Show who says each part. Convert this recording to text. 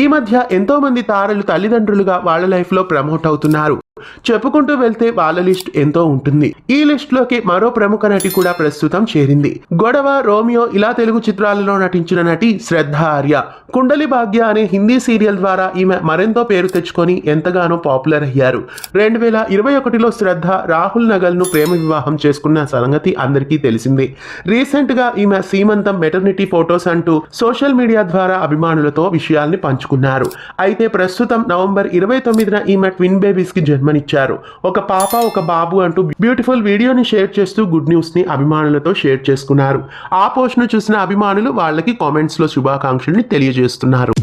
Speaker 1: ఈ మధ్య ఎంతో మంది తారలు తల్లిదండ్రులుగా వాళ్ళ లైఫ్లో ప్రమోట్ అవుతున్నారు. చెప్పుకుంటూ వెళ్తే వాళ్ళ లిస్ట్ ఎంతో ఉంటుంది. ఈ లిస్ట్లోకి మరో ప్రముఖ నటి కూడా ప్రస్తుతం చేరింది. గొడవ రోమియో ఇలా తెలుగు చిత్రాలలో నటించిన నటి శ్రద్ధ ఆర్య. కుండలి భాగ్య అనే హిందీ సీరియల్ ద్వారా ఈమె మరెంతో పేరు తెచ్చుకొని ఎంతగానో పాపులర్ అయ్యారు. రెండు వేల ఇరవై ఒకటిలో శ్రద్ధ రాహుల్ నగల్ను ప్రేమ వివాహం చేసుకున్న సంగతి అందరికీ తెలిసిందే. రీసెంట్గా ఈమె సీమంతం మెటర్నిటీ ఫొటోస్ అంటూ సోషల్ మీడియా ద్వారా అభిమానులతో విషయాల్ని పంచుకున్నారు. అయితే ప్రస్తుతం నవంబర్ ఇరవై తొమ్మిదిన ఈమె ట్విన్ బేబీస్కి జన్మనిచ్చారు ఒక పాప ఒక బాబు అంటూ బ్యూటిఫుల్ వీడియోని షేర్ చేస్తూ గుడ్ న్యూస్ని అభిమానులతో షేర్ చేసుకున్నారు. ఆ పోస్ట్ను చూసిన అభిమానులు వాళ్ళకి కామెంట్స్లో శుభాకాంక్షల్ని తెలియజేస్తున్నారు.